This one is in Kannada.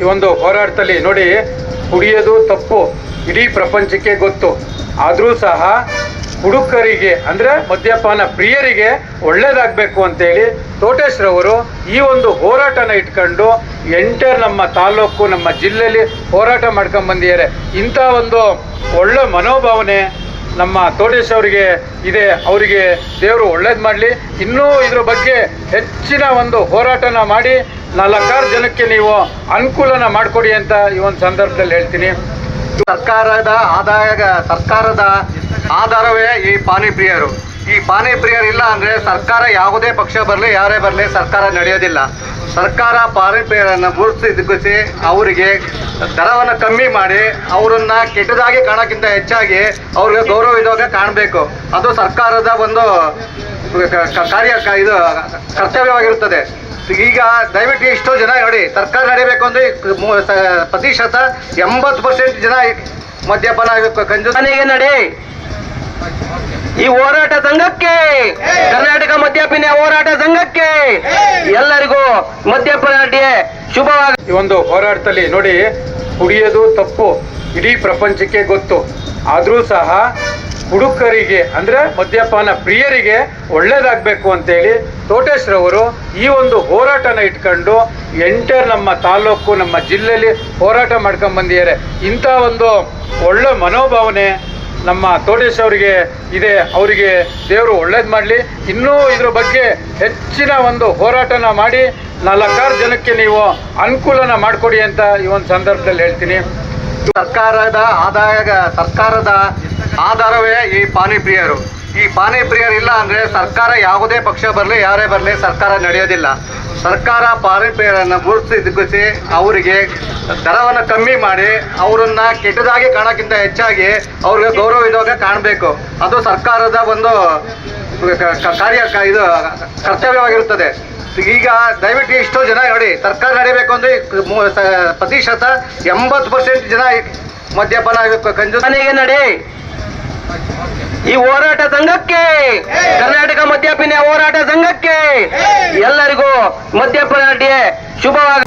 ಈ ಒಂದು ಹೋರಾಟದಲ್ಲಿ ನೋಡಿ, ಕುಡಿಯೋದು ತಪ್ಪು, ಇಡೀ ಪ್ರಪಂಚಕ್ಕೆ ಗೊತ್ತು. ಆದರೂ ಸಹ ಹುಡುಕರಿಗೆ ಅಂದರೆ ಮದ್ಯಪಾನ ಪ್ರಿಯರಿಗೆ ಒಳ್ಳೇದಾಗಬೇಕು ಅಂತೇಳಿ ತೋಟೇಶ್ರವರು ಈ ಒಂದು ಹೋರಾಟನ ಇಟ್ಕೊಂಡು ಎಂಟರ್ ನಮ್ಮ ತಾಲೂಕು, ನಮ್ಮ ಜಿಲ್ಲೆಯಲ್ಲಿ ಹೋರಾಟ ಮಾಡ್ಕೊಂಡು ಬಂದಿದ್ದಾರೆ. ಇಂಥ ಒಂದು ಒಳ್ಳೆ ಮನೋಭಾವನೆ ನಮ್ಮ ತೋಟೇಶ್ ಅವರಿಗೆ ಇದೆ. ಅವರಿಗೆ ದೇವರು ಒಳ್ಳೇದು ಮಾಡಲಿ. ಇನ್ನೂ ಇದ್ರ ಬಗ್ಗೆ ಹೆಚ್ಚಿನ ಒಂದು ಹೋರಾಟನ ಮಾಡಿ ನಾಲ್ಕಾರು ಜನಕ್ಕೆ ನೀವು ಅನುಕೂಲನ ಮಾಡಿಕೊಡಿ ಅಂತ ಈ ಒಂದು ಸಂದರ್ಭದಲ್ಲಿ ಹೇಳ್ತೀನಿ. ಸರ್ಕಾರದ ಆದಾಯ ಸರ್ಕಾರದ ಆಧಾರವೇ ಈ ಪಾನಿಪ್ರಿಯರು. ಈ ಪಾನಿಪ್ರಿಯರು ಇಲ್ಲ ಅಂದ್ರೆ ಸರ್ಕಾರ ಯಾವುದೇ ಪಕ್ಷ ಬರಲಿ, ಯಾರೇ ಬರಲಿ ಸರ್ಕಾರ ನಡೆಯೋದಿಲ್ಲ. ಸರ್ಕಾರ ಪಾನಿಪ್ರಿಯರನ್ನು ಗುರುತಿಸಿ ಅವರಿಗೆ ದರವನ್ನು ಕಮ್ಮಿ ಮಾಡಿ ಅವರನ್ನ ಕೆಟ್ಟದಾಗಿ ಕಾಣೋಕ್ಕಿಂತ ಹೆಚ್ಚಾಗಿ ಅವ್ರಿಗೆ ಗೌರವಯುತವಾಗಿ ಕಾಣಬೇಕು. ಅದು ಸರ್ಕಾರದ ಒಂದು ಕಾರ್ಯ ಇದು ಕರ್ತವ್ಯವಾಗಿರುತ್ತದೆ. ಈಗ ದಯವಿಟ್ಟು ಎಷ್ಟೋ ಜನ ನೋಡಿ ಸರ್ಕಾರ ನಡೀಬೇಕು ಅಂದ್ರೆ ಪ್ರತಿಶತ ಎಂಬತ್ತು ಪರ್ಸೆಂಟ್ ಜನ ಮದ್ಯಪಾನ ಕಂಜು ಮನೆಗೆ ನಡೆ. ಈ ಹೋರಾಟ ಸಂಘಕ್ಕೆ ಕರ್ನಾಟಕ ಮದ್ಯಪಿನ ಹೋರಾಟ ಸಂಘಕ್ಕೆ ಎಲ್ಲರಿಗೂ ಮದ್ಯಪಾನ ಶುಭವಾಗ ಈ ಒಂದು ಹೋರಾಟದಲ್ಲಿ ನೋಡಿ ಕುಡಿಯೋದು ತಪ್ಪು ಇಡೀ ಪ್ರಪಂಚಕ್ಕೆ ಗೊತ್ತು. ಆದರೂ ಸಹ ಹುಡುಕರಿಗೆ, ಅಂದರೆ ಮದ್ಯಪಾನ ಪ್ರಿಯರಿಗೆ ಒಳ್ಳೇದಾಗಬೇಕು ಅಂತೇಳಿ ತೋಟೇಶ್ರವರು ಈ ಒಂದು ಹೋರಾಟನ ಇಟ್ಕೊಂಡು ಎಂಟರ್ ನಮ್ಮ ತಾಲೂಕು, ನಮ್ಮ ಜಿಲ್ಲೆಯಲ್ಲಿ ಹೋರಾಟ ಮಾಡ್ಕೊಂಡು ಬಂದಿದ್ದಾರೆ. ಇಂಥ ಒಂದು ಒಳ್ಳೆ ಮನೋಭಾವನೆ ನಮ್ಮ ತೋಟೇಶ್ ಅವರಿಗೆ ಇದೆ. ಅವರಿಗೆ ದೇವರು ಒಳ್ಳೇದು ಮಾಡಲಿ. ಇನ್ನೂ ಇದ್ರ ಬಗ್ಗೆ ಹೆಚ್ಚಿನ ಒಂದು ಹೋರಾಟನ ಮಾಡಿ ನಾಲ್ಕಾರು ಜನಕ್ಕೆ ನೀವು ಅನುಕೂಲನ ಮಾಡಿಕೊಡಿ ಅಂತ ಈ ಒಂದು ಸಂದರ್ಭದಲ್ಲಿ ಹೇಳ್ತೀನಿ. ಸರ್ಕಾರದ ಆದಾಯ ಸರ್ಕಾರದ ಆಧಾರವೇ ಈ ಪಾನಿಪ್ರಿಯರು. ಈ ಪಾನಿಪ್ರಿಯರು ಇಲ್ಲ ಅಂದ್ರೆ ಸರ್ಕಾರ ಯಾವುದೇ ಪಕ್ಷ ಬರಲಿ, ಯಾರೇ ಬರಲಿ ಸರ್ಕಾರ ನಡೆಯೋದಿಲ್ಲ. ಸರ್ಕಾರ ಪಾನಿಪ್ರಿಯರನ್ನು ಗುರುತಿಸಿ ಅವರಿಗೆ ದರವನ್ನು ಕಮ್ಮಿ ಮಾಡಿ ಅವರನ್ನ ಕೆಟ್ಟದಾಗಿ ಕಾಣೋಕ್ಕಿಂತ ಹೆಚ್ಚಾಗಿ ಅವ್ರಿಗೆ ಗೌರವ ಇದಾಗ ಕಾಣಬೇಕು. ಅದು ಸರ್ಕಾರದ ಒಂದು ಕಾರ್ಯ ಇದು ಕರ್ತವ್ಯವಾಗಿರುತ್ತದೆ. ಈಗ ದಯವಿಟ್ಟು ಎಷ್ಟೋ ಜನ ನೋಡಿ, ಸರ್ಕಾರ ನಡೀಬೇಕು ಅಂದ್ರೆ ಪ್ರತಿಶತ ಎಂಬತ್ತು ಪರ್ಸೆಂಟ್ ಜನ ಮದ್ಯಪಾನ ಕಂಜು ಮನೆಗೆ ನಡೆ. ಈ ಹೋರಾಟ ಸಂಘಕ್ಕೆ, ಕರ್ನಾಟಕ ಮದ್ಯಪಾನ ಹೋರಾಟ ಸಂಘಕ್ಕೆ ಎಲ್ಲರಿಗೂ ಮದ್ಯಪಾನ ಶುಭವಾಗ